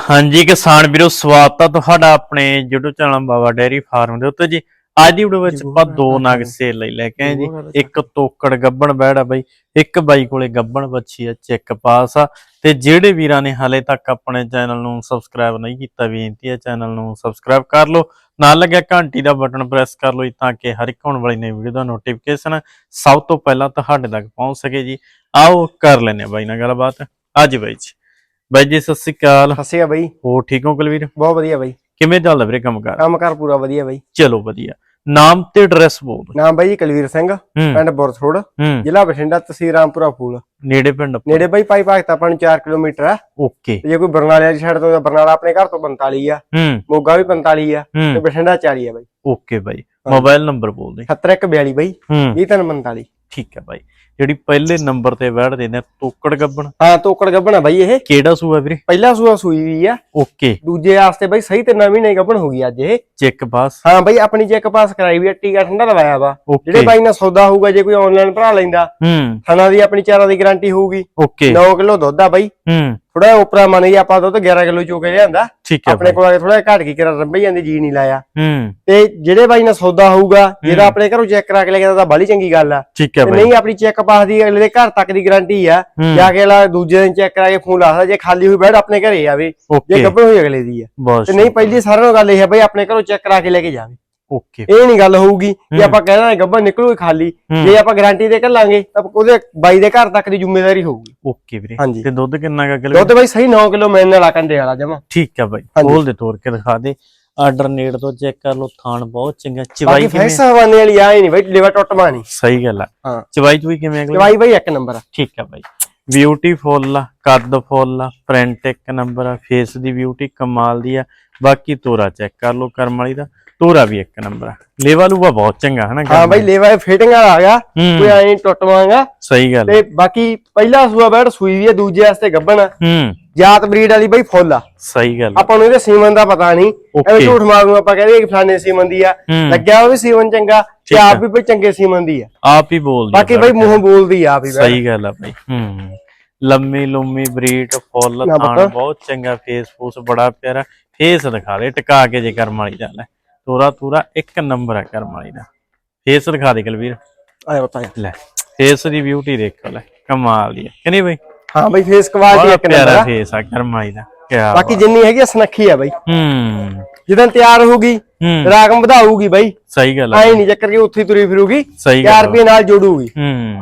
ਹਾਂਜੀ ਕਿਸਾਨ ਵੀਰੋ ਸਵਾਗਤ ਆ ਤੁਹਾਡਾ ਆਪਣੇ YouTube channel Baba dairy farm ਦੇ ਉੱਤੇ ਜੀ। ਅੱਜ ਦੀ ਵੀਡੀਓ ਵਿੱਚ ਆਪਾਂ ਦੋ ਨਗ ਸੇਲ ਲਈ ਲੈ ਕੇ ਆਏ ਜੀ। ਇੱਕ ਤੋਕੜ ਗੱਬਣ ਬੈੜ ਆ ਬਈ ਇੱਕ ਬਾਈ ਕੋਲੇ ਗੱਬਣ ਬੱਚੀ ਆ ਚੈੱਕ ਪਾਸ ਆ। ਤੇ ਜਿਹੜੇ ਵੀਰਾਂ ਨੇ ਹਾਲੇ ਤੱਕ ਆਪਣੇ ਚੈਨਲ ਨੂੰ ਸਬਸਕ੍ਰਾਈਬ ਨਹੀਂ ਕੀਤਾ ਬੇਨਤੀ ਹੈ ਚੈਨਲ ਨੂੰ ਸਬਸਕ੍ਰਾਈਬ ਕਰ ਲਓ। ਨਾਲ ਲੱਗਿਆ ਘੰਟੀ ਦਾ ਬਟਨ ਪ੍ਰੈਸ ਕਰ ਲਓ ਤਾਂ ਕਿ ਹਰ ਇੱਕ ਆਉਣ ਵਾਲੀ ਨਵੀਂ ਵੀਡੀਓ ਦਾ ਨੋਟੀਫਿਕੇਸ਼ਨ ਸਭ ਤੋਂ ਪਹਿਲਾਂ ਤੁਹਾਡੇ ਤੱਕ ਪਹੁੰਚ ਸਕੇ ਜੀ। ਆਓ ਕਰ ਲੈਨੇ ਬਾਈ ਨਾਲ ਗੱਲਬਾਤ। ਅੱਜ ਬਾਈ ਜੀ। ਬਾਈ ਜੀ ਸਤਿ ਸ਼੍ਰੀ ਅਕਾਲ। ਹੱਸਿਆ ਬਈ। ਹੋ ਠੀਕ ਹੋ ਕੁਲਵੀਰ? ਬਹੁਤ ਵਧੀਆ ਬਈ। ਕਿਵੇਂ ਚੱਲਦਾ ਵੀਰੇ ਕੰਮ ਕਰ ਕੰਮ ਕਰ ਪੂਰਾ ਵਧੀਆ ਬਈ। ਚਲੋ ਵਧੀਆ। ਨਾਮ ਤੇ ਐਡਰੈਸ ਬੋਲ। ਨਾਮ ਬਾਈ ਜੀ ਕੁਲਵੀਰ ਸਿੰਘ ਪਿੰਡ ਬੁਰਥੋੜ ਜ਼ਿਲ੍ਹਾ ਬਠਿੰਡਾ ਤਹਿਸੀਲ ਰਾਮਪੁਰਾ ਫੂਲ। ਨੇੜੇ ਪਿੰਡ ਨੇੜੇ ਬਾਈ ਪਾਈ ਭਾਗਤ ਆਪਾਂ ਨੂੰ 4 ਕਿਲੋਮੀਟਰ ਆ ਓਕੇ। ਜੇ ਕੋਈ ਬਰਨਾਲੇ ਵਾਲੀ ਸਾਈਡ ਤੋਂ ਬਰਨਾਲਾ ਆਪਣੇ ਘਰ ਤੋਂ 45 ਆ। ਮੋਗਾ ਵੀ 45 ਆ। ਤੇ ਬਠਿੰਡਾ 40 ਆ ਬਾਈ। ਓਕੇ ਬਾਈ। ਮੋਬਾਈਲ ਨੰਬਰ ਬੋਲ ਦੇ। 7142 ਬਾਈ। ਹੂੰ। 2345 ਠੀਕ ਹੈ ਬਾਈ। ਜਿਹੜੀ ਪਹਿਲੇ ਨੰਬਰ ਤੇ ਵੜ ਦੇ ਨੇ ਤੋਕੜ ਗੱਬਣ। ਹਾਂ ਤੋਕੜ ਗੱਬਣਾ ਬਾਈ ਇਹ। ਕਿਹੜਾ ਸੂਆ ਵੀਰੇ? ਪਹਿਲਾ ਸੂਆ ਸੂਈ ਵੀ ਆ। ਓਕੇ। ਦੂਜੇ ਵਾਸਤੇ ਬਾਈ ਸਹੀ ਤੇ ਨਵੀਂ ਨਹੀਂ ਗੱਬਣ ਹੋ ਗਈ ਅੱਜ ਇਹ। Check pass. ਹਾਂ ਬਾਈ ਆਪਣੀ ਚੈੱਕ ਪਾਸ ਕਰਾਈ ਵੀ ਆ ਟੀਕਾ ਠੰਡਾ ਲਵਾਇਆ ਵਾ। ਜਿਹੜੇ ਬਾਈ ਨਾਲ ਸੌਦਾ ਹੋਊਗਾ ਜੇ ਕੋਈ ਆਨਲਾਈਨ ਭਰਾ ਲੈਂਦਾ। ਹੂੰ। ਥਣਾ ਦੀ ਆਪਣੀ ਚਾਰਾਂ ਦੀ ਗਾਰੰਟੀ ਹੋਊਗੀ। ਓਕੇ। 9 ਕਿਲੋ ਦੁੱਧ ਆ ਬਾਈ। ਹੂੰ। ਥੋੜਾ ਉਪਰਾ ਮੰਨ ਗਿਆ ਆਪਾਂ ਦੁੱਧ 11 ਕਿਲੋ ਚੋ ਕੇ ਲਿਆਂਦਾ। ਠੀਕ ਹੈ ਆਪਣੇ ਕੋਲ ਆ ਕੇ ਥੋੜਾ ਘਟ ਕੇ ਕਰਾ ਰੰਬੇ ਜਾਂਦੀ ਜੀ ਨਹੀਂ ਲਾਇਆ। ਹੂੰ। ਤੇ ਜਿਹੜੇ ਬਾਈ ਨਾਲ ਸੌਦਾ ਹੋਊਗਾ ਜਿਹੜਾ ਆਪਣੇ ਘਰੋਂ ਚੈੱਕ ਕਰਾ ਕੇ ਲੈ ਗਿਆ ਤਾਂ ਬਾਲੀ ਚੰਗੀ ਗੱਲ ਆ। ਨਹੀਂ ਆਪਣੀ ਚੈੱਕ ਪਾਸ ਦੀ ਅਗਲੇ ਦੇ ਘਰ ਤੱਕ ਦੀ ਗਾਰੰਟੀ ਆ। ਹੂੰ। ਜਾ ਕੇ ਅਗਲਾ ਦੂਜੇ ਦਿਨ ਚੈੱਕ ਕਰਾ ਕੇ ਫੋਨ ਲਾ ਸਕਦਾ ਜੇ ਖਾਲੀ ਹੋਈ ਬੈਠ ਆਪਣੇ ਘਰੇ ਆਵੇ ਜੇ ਗੱਭਣ ਹੋਈ ਅਗਲੇ ਦੀ ਆ। ਤੇ ਨਹੀਂ ਪਹਿਲੀ ਸਾਰਿਆਂ ਨੂੰ ਗੱਲ ਇਹ ਹੈ ਬਈ ਆਪਣੇ ਘਰੋਂ ਚੈੱਕ ਕਰਾ ਕੇ ਲੈ ਕੇ ਜਾਵੇ। ਓਕੇ ਇਹ ਨਹੀਂ ਗੱਲ ਹੋਊਗੀ ਹੂੰ। ਕਿ ਆਪਾਂ ਕਹਿਣਾ ਗੱਭਣ ਨਿਕਲੂਗੀ ਖਾਲੀ। ਹੂੰ। ਜੇ ਆਪਾਂ ਗਾਰੰਟੀ ਦੇ ਘੱਲਾਂਗੇ ਤਾਂ ਉਹਦੇ ਬਾਈ ਦੇ ਘਰ ਤੱਕ ਦੀ ਜ਼ਿੰਮੇਵਾਰੀ ਹੋਊਗੀ। ਓਕੇ ਵੀਰੇ। ਤੇ ਦੁੱਧ ਕਿੰਨਾ ਕਾ ਕਿਲੋ ਦੁੱਧ ਬਾਈ ਸਹੀ 9 ਕਿਲੋ ਮੈਨ ਨਾਲ ਕੰਡੇ ਵਾਲਾ ਜਮਾ। ਠੀਕ ਹੈ ਬਾਈ। ਖੋਲ ਦੇ ਤੋੜ ਕੇ ਦਿਖਾ ਦੇ। ਆਰਡਰ ਨੇੜ ਤੋਂ ਚੈੱਕ ਕਰ ਲਓ ਥਾਣ ਬਹੁਤ ਚੰਗਾ ਚਵਾਈ ਕਿਵੇਂ? ਫੈਸ ਹਵਾਨੇ ਵਾਲੀ ਆਏ ਨਹੀਂ ਬਈ ਲਿਵਰ ਟੁੱਟਮਾ ਨਹੀਂ ਸਹੀ ਗੱਲ ਆ। ਹਾਂ। ਚਵਾਈ ਚੁਈ ਕਿਵੇਂ ਅਗਲੀ? ਦਵਾਈ ਬਾਈ ਇੱਕ ਨੰਬਰ ਆ। ਠੀਕ ਹੈ ਬਾਈ। ਬਿਊਟੀਫੁੱਲ ਆ ਕੱਦ ਫੁੱਲ ਆ ਪ੍ਰਿੰਟ ਇੱਕ ਨੰਬਰ ਆ ਫੇਸ ਦੀ ਬਿਊਟੀ ਕਮਾਲ ਦੀ ਆ। ਬਾਕੀ ਤੋਰਾ ਚੈੱਕ ਕਰ ਲਓ ਕਰਮ ਵਾਲੀ ਦਾ। ਤੋਰਾ ਵੀ ਇੱਕ ਨੰਬਰ ਲੇਵਾ ਲੂਆ ਬਹੁਤ ਚੰਗਾ ਹੈ ਨਾ ਹਾਂ ਬਾਈ ਲੇਵਾ ਫਿਟਿੰਗ ਵਾਲਾ ਆ ਗਿਆ ਹੂੰ। ਕੋਈ ਐਂ ਟੁੱਟਵਾਂਗਾ ਸਹੀ ਗੱਲ। ਤੇ ਬਾਕੀ ਪਹਿਲਾ ਸੂਆ ਬੈਠ ਸੂਈ ਵੀ ਹੈ ਦੂਜੇ ਵਾਸਤੇ ਗੱਬਣ। ਹੂੰ ਜਾਤ ਬਰੀਡ ਵਾਲੀ ਬਾਈ ਫੁੱਲ ਆ ਸਹੀ ਗੱਲ। ਆਪਾਂ ਨੂੰ ਇਹਦੇ ਸੀਮਨ ਦਾ ਪਤਾ ਨਹੀਂ. ਐਵੇਂ ਝੂਠ ਮਾਰ ਆਪਾਂ ਕਹਿੰਦੇ ਕਿ ਫਲਾਣੇ ਸੀਮਨ ਦੀ ਆ ਹੂੰ। ਲੱਗਿਆ ਉਹ ਵੀ ਸੀਮਨ ਚੰਗਾ ਤੇ। ਆਪ ਵੀ ਬਈ ਚੰਗੇ ਸੀਮਨ ਦੀ ਆ ਆਪ ਹੀ ਬੋਲਦੀ ਬਾਕੀ ਬਾਈ ਮੂੰਹੋਂ ਬੋਲਦੀ ਆ ਆਪ ਹੀ। ਸਹੀ ਗੱਲ ਆ ਬਾਈ ਹੂੰ ਲੰਮੀ ਲੰਮੀ ਬਰੀਡ ਫੁੱਲ ਪਤਾ। ਬਹੁਤ ਚੰਗਾ ਫੇਸ ਫੂਸ ਬੜਾ ਪਿਆਰਾ ਫੇਸ ਦਿਖਾ ਦੇ ਟਿਕਾ ਕੇ ਜੇ ਕਰਮ ਵਾਲੀ ਦਾ ਲੈ ਤੋਰਾ ਤੋਰਾ ਇੱਕ ਨੰਬਰ ਆ ਕਰਮ ਵਾਲੀ ਦਾ। ਫੇਸ ਦਿਖਾ ਦੇ ਕਲਵੀਰ। ਆਇਆ ਬਤਾਇਆ ਲੈ ਫੇਸ ਦੀ ਬਿਊਟੀ ਦੇਖੋ ਲੈ ਕਮਾਲ ਦੀ ਹੈ ਕਿ ਨਹੀਂ ਬਈ? ਹਾਂ ਬਾਈ ਫੇਸ ਕੁਆਲਿਟੀ ਇੱਕ ਨੰਬਰ ਪਿਆਰਾ ਫੇਸ ਆ ਕਰਮ ਵਾਲੀ ਦਾ। ਕਿਆ ਬਾਕੀ ਜਿੰਨੀ ਹੈਗੀ ਸਨੱਖੀ ਆ ਬਾਈ। ਹੂੰ। ਜਦੋਂ ਤਿਆਰ ਹੋਊਗੀ ਹੂੰ। ਰਾਗਮ ਵਧਾਊਗੀ ਬਾਈ। ਸਹੀ ਗੱਲ ਆ। ਐ ਨਹੀਂ ਚੱਕਰ ਕਿ ਉੱਥੇ ਹੀ ਤੁਰੀ ਫਿਰੂਗੀ ਸਹੀ 4 ਗੱਲ ਆ। ਰੁਪਏ ਨਾਲ ਜੋੜੂਗੀ। ਹੂੰ।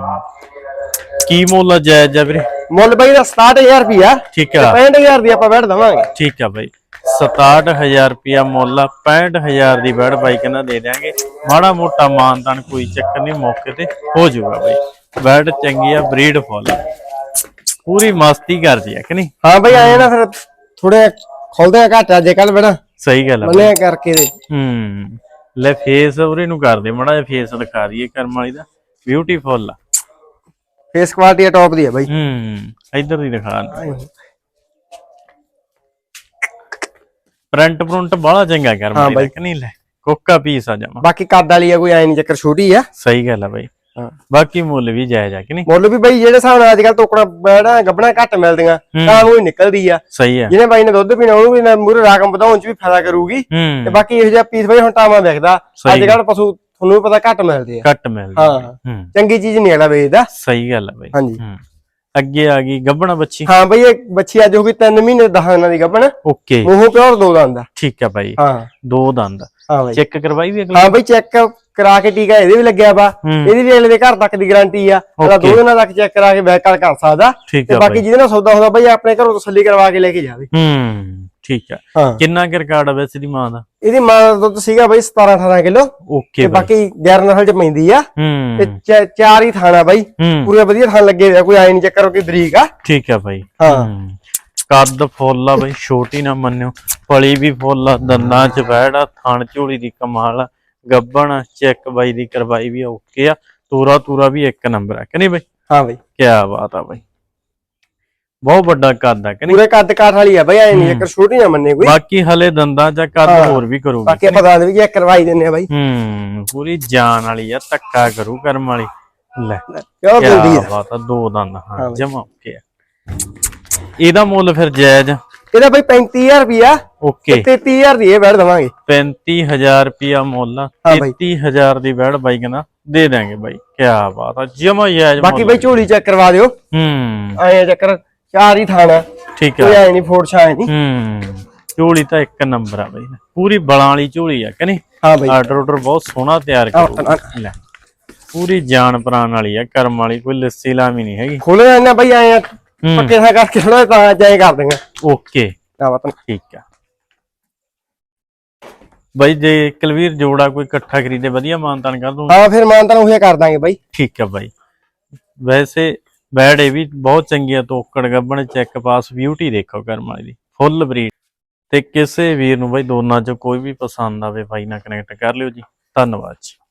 ਕੀ ਮੁੱਲ ਆ ਜਾਇਜ਼ ਆ ਵੀਰੇ? ਮੁੱਲ ਬਾਈ ਦਾ 67000 ਰੁਪਿਆ ਠੀਕ ਆ। 65000 ਦੀ ਆਪਾਂ ਬੈਠ ਦਵਾਂਗੇ। ਠੀਕ ਆ ਬਾਈ। 67000 ਰੁਪਿਆ ਮੁੱਲ ਆ 65000 ਦੀ ਬੈੜ ਬਾਈ ਕਹਿੰਦਾ ਦੇ ਦਿਆਂਗੇ। ਮਾੜਾ ਮੋਟਾ ਮਾਨਤਾਨ ਕੋਈ ਚੱਕਰ ਨਹੀਂ ਮੌਕੇ ਤੇ ਹੋ ਜਾਊਗਾ ਬਾਈ। ਬੈੜ ਚੰਗੀ ਆ ਬਰੀਡ ਫੁੱਲ। ਪੂਰੀ ਮਸਤੀ ਕਰਦੀ ਆ ਕਿ ਨਹੀਂ? ਹਾਂ ਬਾਈ ਆਏ ਨਾ ਫਿਰ ਥੋੜੇ ਖੋਲਦੇ ਆ ਘੱਟ ਅੱਜ ਕੱਲ ਬਣਾ ਸਹੀ ਗੱਲ ਆ ਬਾਈ। ਕਰਕੇ ਦੇ। ਹੂੰ ਲੈ ਫੇਸ ਉਰੇ ਨੂੰ ਕਰਦੇ ਮੜਾ ਜਿਹਾ ਫੇਸ ਦਿਖਾ ਦਈਏ ਕਰਮ ਵਾਲੀ ਦਾ। ਬਿਊਟੀਫੁਲ ਆ। ਫੇਸ ਕੁਆਲਿਟੀ ਟੌਪ ਦੀ ਹੈ ਬਾਈ। ਹੂੰ ਇੱਧਰ ਦੀ ਦਿਖਾ। ਪ੍ਰਿੰਟ ਪ੍ਰਿੰਟ ਬੜਾ ਚੰਗਾ ਕਰਮ ਹਾਂ ਬਾਈ। ਕਿ ਨਹੀਂ ਲੈ? ਕੋਕਾ ਪੀਸ ਆ ਜਾਵਾਂ ਬਾਕੀ ਕੱਦ ਵਾਲੀ ਆ ਕੋਈ ਐ ਨਹੀਂ ਚੱਕਰ ਛੋਟੀ ਆ। ਸਹੀ ਗੱਲ ਆ ਬਾਈ। ਹਾਂ। ਬਾਕੀ ਮੁੱਲ ਵੀ ਜਾਇਜ਼ ਆ ਕਿ ਨਹੀਂ? ਮੁੱਲ ਵੀ ਬਾਈ ਜਿਹੜੇ ਹਿਸਾਬ ਨਾਲ ਅੱਜ ਕੱਲ ਟੋਕਣਾ ਬੜਾ ਗੱਬਣਾ ਘੱਟ ਮਿਲਦੀਆਂ। ਤਾਂ ਉਹ ਹੀ ਨਿਕਲਦੀ ਆ। ਸਹੀ ਆ। ਜਿਹਨੇ ਬਾਈ ਨੇ ਦੁੱਧ ਪੀਣਾ ਉਹਨੂੰ ਵੀ ਮੂਰੇ ਰਾਗਮ ਵਧਾਉਣ ਚ ਵੀ ਫਾਇਦਾ ਕਰੂਗੀ। ਤੇ ਹੂੰ ਬਾਕੀ ਇਹੋ ਜਿਹਾ ਪੀਸ ਬਾਈ ਹੁਣ ਟਾਵਾਂ ਸਹੀ ਅੱਜ ਕੱਲ ਪਸ਼ੂ ਤੁਹਾਨੂੰ ਵੀ ਪਤਾ ਘੱਟ ਮਿਲਦੇ ਆ। ਘੱਟ ਮਿਲਦੀ ਹਾਂ। ਹੂੰ। ਚੰਗੀ ਚੀਜ਼ ਨਹੀਂ ਅਗਲਾ ਵੇਚਦਾ ਸਹੀ ਗੱਲ ਆ ਬਾਈ। ਹਾਂਜੀ। ਹੂੰ। ਅੱਗੇ ਆ ਗਈ ਗੱਬਣਾ ਬੱਚੀ? ਹਾਂ ਬਈ ਇਹ ਬੱਚੀ ਅੱਜ ਹੋ ਗਈ 3 ਮਹੀਨੇ 10 ਇਹਨਾਂ ਦੀ ਗੱਬਣ ਓਕੇ। ਮੂੰਹੋਂ ਪਿਓਰ ਦੋ ਦੰਦ ਆ। ਠੀਕ ਆ ਬਾਈ। ਹਾਂ। ਦੋ ਦੰਦ। ਹਾਂ ਬਾਈ। ਚੈੱਕ ਕਰਵਾਈ ਵੀ ਅਗਲੀ? ਹਾਂ ਬਈ ਚੈੱਕ ਕਰਾ ਕੇ ਟੀਕਾ ਇਹਦੇ ਵੀ ਲੱਗਿਆ ਵਾ। ਇਹਦੀ ਵੀ ਅਗਲੇ ਦੇ ਘਰ ਤੱਕ ਦੀ ਗਾਰੰਟੀ ਆ। ਉਹਦਾ. ਦੋ ਦਿਨਾਂ ਤੱਕ ਚੈੱਕ ਕਰਾ ਕੇ ਬੈਕ ਕਰ ਸਕਦਾ। ਤੇ ਬਾਕੀ ਜਿਹਦੇ ਨਾਲ ਸੌਦਾ ਹੁੰਦਾ ਬਈ ਆਪਣੇ ਘਰੋਂ ਤਸੱਲੀ ਕਰਵਾ ਕੇ ਲੈ ਕੇ ਜਾਵੇ। ਹੂੰ। ਠੀਕ ਹਾਂ। ਕਿੰਨਾ ਕੁ ਰਿਕਾਰਡ ਆ ਵੈਸੇ ਦੀ ਮਾਂ ਦਾ? ਇਹਦੀ ਮਾਂ ਦਾ ਦੁੱਧ ਸੀਗਾ ਬਈ 17 18 ਕਿਲੋ। ਓਕੇ ਤੇ ਬਾਕੀ 11 ਨਸਲ ਚ ਪੈਂਦੀ ਆ। ਤੇ ਹੂੰ ਚ- ਚਾਰ ਹੀ ਥਾਣਾ ਬਾਈ। ਹੂੰ। ਪੂਰੇ ਵਧੀਆ ਥਾਣ ਲੱਗੇ ਹੋਏ ਆ ਕੋਈ ਆਈ ਨਹੀਂ ਚੱਕਰ ਕੋਈ ਬਰੀਕ ਆ। ਠੀਕ ਆ ਬਾਈ। ਹਾਂ। ਹੂੰ। ਕੱਦ ਫੁੱਲ ਆ ਬਈ ਛੋਟੀ ਨਾ ਮੰਨਿਓ। ਫਲੀ ਵੀ ਫੁੱਲ ਆ ਦੰਦਾਂ ਚ ਬੈੜਾ ਥਣ ਝੋਲੀ ਦੀ ਕਮਾਲ ਆ। ਗੱਬਣ ਚੈੱਕ ਬਾਈ ਦੀ ਕਰਵਾਈ ਵੀ ਓਕੇ ਆ। ਤੂਰਾ ਤੂਰਾ ਵੀ ਇੱਕ ਨੰਬਰ ਆ ਕਿ ਨਹੀਂ ਬਈ? ਹਾਂ ਬਈ। ਕੀ ਬਾਤ ਆ ਬਈ। ਬਹੁਤ ਵੱਡਾ ਕੱਦ ਆ ਕਿ ਨਹੀਂ ਪੂਰੇ ਕੱਦ ਕਾਠ ਵਾਲੀ ਆ ਬਈ ਆਈ ਨਹੀਂ ਚੱਕਰ ਛੋਟੀ ਨਾ ਮੰਨੇ ਕੋਈ। ਬਾਕੀ ਹਲੇ ਦੰਦਾਂ ਚ ਕੱਦ। ਹੋਰ ਵੀ ਕਰੂਗੀ। ਬਾਕੀ ਆਪਾਂ ਦੱਸ ਵੀ ਚੈੱਕ ਕਰਵਾਈ ਦਿੰਨੇ ਆ ਬਾਈ। ਹੂੰ ਪੂਰੀ ਜਾਨ ਵਾਲੀ ਆ ਧੱਕਾ ਕਰੂ ਕਰਮ ਵਾਲੀ। ਲੈ ਪਿਓਰ ਦਿੰਦੀ ਕੀ ਆ? ਬਾਤ ਆ ਦੋ ਦੰਦ ਹਾਂ। ਜਮਾ ਆ। ਇਹਦਾ ਮੁੱਲ ਫਿਰ ਜਾਇਜ਼? ਇਹਦਾ ਬਈ 35000 ਰੁਪਿਆ ਓਕੇ। 33000 ਦੀ ਇਹ ਬੈਠ ਦਵਾਂਗੇ। 35000 ਰੁਪਿਆ ਮੁੱਲ ਆ ਹਾਂ ਬਾਈ। 33000 ਦੀ ਬੈੜ ਬਾਈ ਕਹਿੰਦਾ ਦੇ ਦਾਂਗੇ ਬਾਈ ਕੀ ਬਾਤ ਆ ਜਮਾ ਯਾਜ ਬਾਕੀ ਬਈ ਝੋਲੀ ਚੈੱਕ ਕਰਵਾ ਦਿਓ। ਹੂੰ। ਆਏ ਚੱਕਰ ਚਾਰ ਹੀ ਥਾਣਾ ਠੀਕ ਕੋਈ ਆ ਐ ਨਹੀਂ ਫੋੜ ਛਾਏ ਨਹੀਂ। ਹੂੰ ਝੋਲੀ ਤਾਂ ਇੱਕ ਨੰਬਰ ਆ ਬਾਈ। ਪੂਰੀ ਬਲਾਂ ਵਾਲੀ ਝੋਲੀ ਆ ਕਿ ਨਹੀਂ? ਹਾਂ ਬਈ। ਆਰਡਰ ਆਰਡਰ ਬਹੁਤ ਸੋਹਣਾ ਤਿਆਰ ਕਰੂ। ਲੈ ਪੂਰੀ ਜਾਨ ਪ੍ਰਾਨ ਵਾਲੀ ਆ ਕਰਮ ਵਾਲੀ ਕੋਈ ਲੱਸੀ ਲਾਮੀ ਨਹੀਂ ਹੈਗੀ। ਖੋਲੇ ਜਾਂਦੇ ਬਈ ਆਏ ਹੂੰ। ਪੱਕੇ ਥਾਂ ਕਰਕੇ ਥੋੜਾ ਤਾਂ ਜਾਏ ਕਰ ਦੇਂਗੇ ਓਕੇ। ਆ ਵਤਨ ਠੀਕ ਆ। ਬਾਈ ਜੇ ਕਲਵੀਰ ਜੋੜਾ ਕੋਈ ਇਕੱਠਾ ਖਰੀਦੇ ਵਧੀਆ ਮਾਨਤਾਨ ਕਰ ਦੂੰ ਹਾਂ ਫਿਰ ਮਾਨ ਤਾਂ ਉਹ ਕਰ ਦਾਂਗੇ ਬਈ। ਠੀਕ ਆ ਬਾਈ। ਵੈਸੇ ਬੈਡ ਇਹ ਵੀ ਬਹੁਤ ਚੰਗੀਆਂ ਆ ਤੋਕੜ ਗੱਬਣ ਚੈੱਕ ਪਾਸ ਬਿਊਟੀ ਦੇਖੋ ਕਰਮ ਵਾਲੀ ਦੀ ਫੁੱਲ ਬਰੀਡ ਤੇ ਕਿਸੇ ਵੀਰ ਨੂੰ ਬਾਈ ਦੋਨਾਂ ਚੋਂ ਕੋਈ ਵੀ ਪਸੰਦ ਆਵੇ, ਬਾਈ ਨਾਲ ਕਨੈਕਟ ਕਰ ਲਿਓ ਜੀ। ਧੰਨਵਾਦ ਜੀ।